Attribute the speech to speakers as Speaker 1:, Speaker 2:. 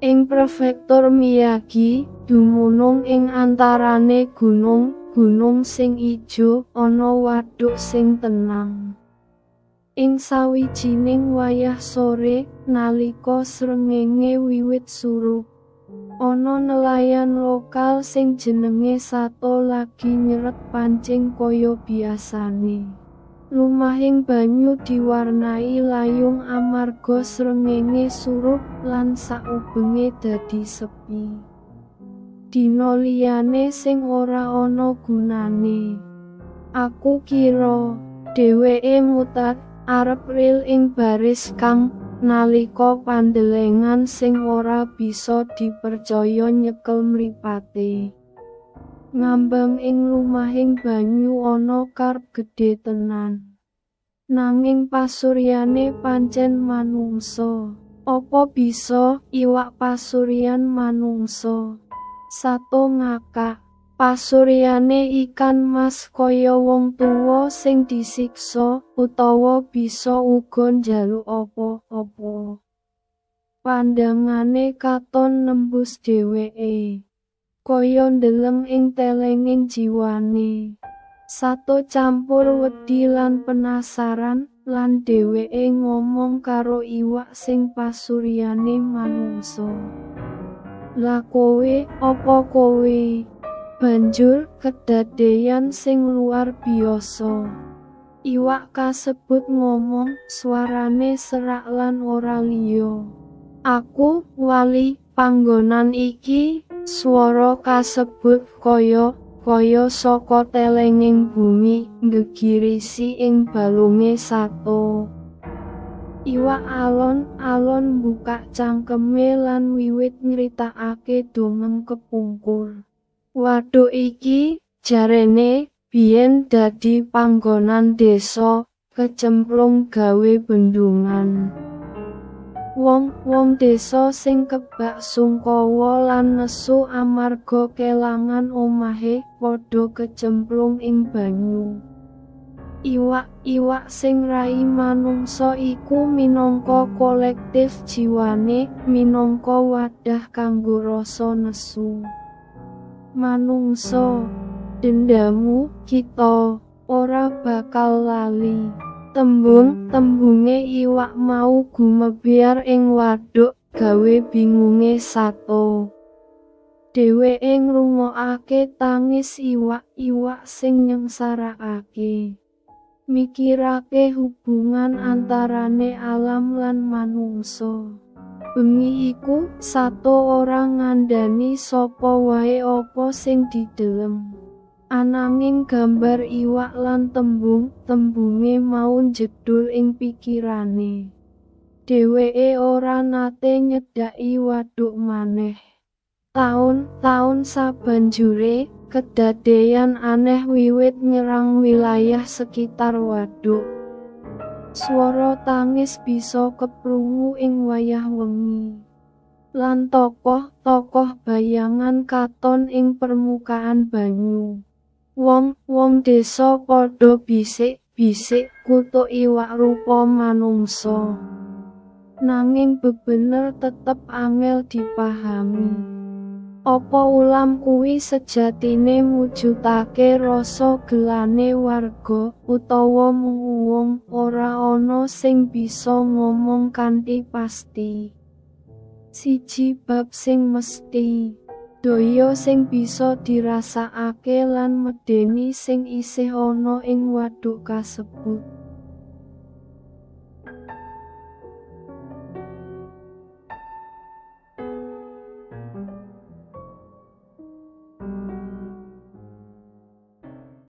Speaker 1: Ing prefektur Miyagi, dumunung ing antarane gunung-gunung sing ijo, ana wadhuk sing tenang. Ing sawijining wayah sore, nalika srengenge wiwit surup, ana nelayan lokal sing jenenge Sato lagi nyeret pancing kaya biasane. Lumahing banyu diwarnai layung amarga srengenge surup lan saubenge dadi sepi. Dina liyane sing ora ana gunane. Aku kira dheweke mutat arep ril ing baris kang nalika pandelengan sing ora bisa dipercaya nyekel mripate. ngambang ing lumahing banyu ana karp gedhe tenan nanging pasuryane pancen manungsa. Apa bisa iwak pasuryan manungsa? Sato ngakak pasuryane ikan mas kaya wong tuwa sing disiksa utawa bisa uga njaluk apa-apa. Pandangane katon nembus dheweke kaya ndeleng ing telenging jiwane. Sato campur wedi lan penasaran lan dheweke ngomong karo iwak sing pasuryane manungsa. Lah kowe, apa kowe? Banjur kedadeyan sing luar biasa. Iwak kasebut ngomong suarane serak lan ora liya. Aku wali panggonan iki Swara kasebut kaya kaya saka telenging bumi ngegirisi ing balunge sato. Iwak alon-alon buka cangkeme lan wiwit nyritakake dongeng kepungkur. Waduk iki jarene biyen dadi panggonan desa kecemplung gawe bendungan. Wong-wong desa sing kebak sungkawa lan nesu amarga kelangan omahe padha kecemplung ing banyu. Iwak-iwak sing rai manungsa iku minangka kolektif jiwane, minangka wadah kanggo rasa nesu. Manungsa, dendamu kita ora bakal lali. Tembung-tembunge iwak mau gumebyar ing waduk gawe bingunge sato. Dheweke ngrungokake tangis iwak-iwak sing nyengsarakake. Mikirake hubungan antarane alam lan manungsa. Bengi iku sato ora ngandani sapa wae apa sing didelem. Ananging gambar iwak lan tembung-tembunge mau jedul ing pikirane. Dheweke ora nate nyedaki waduk maneh. Taun-taun sabanjure, kedadeyan aneh wiwit nyerang wilayah sekitar waduk. Swara tangis bisa keprungu ing wayah wengi. Lan tokoh-tokoh bayangan katon ing permukaan banyu. Wong-wong desa padha bisik-bisik kutuk iwak rupa manungsa. Nanging bebener tetep angel dipahami. Apa ulam kuwi sejatine mujudake rasa gelane warga utawa mung ora ana sing bisa ngomong kanthi pasti. Siji bab sing mesti Daya sing bisa dirasakake lan medeni sing isih ana ing waduk kasebut.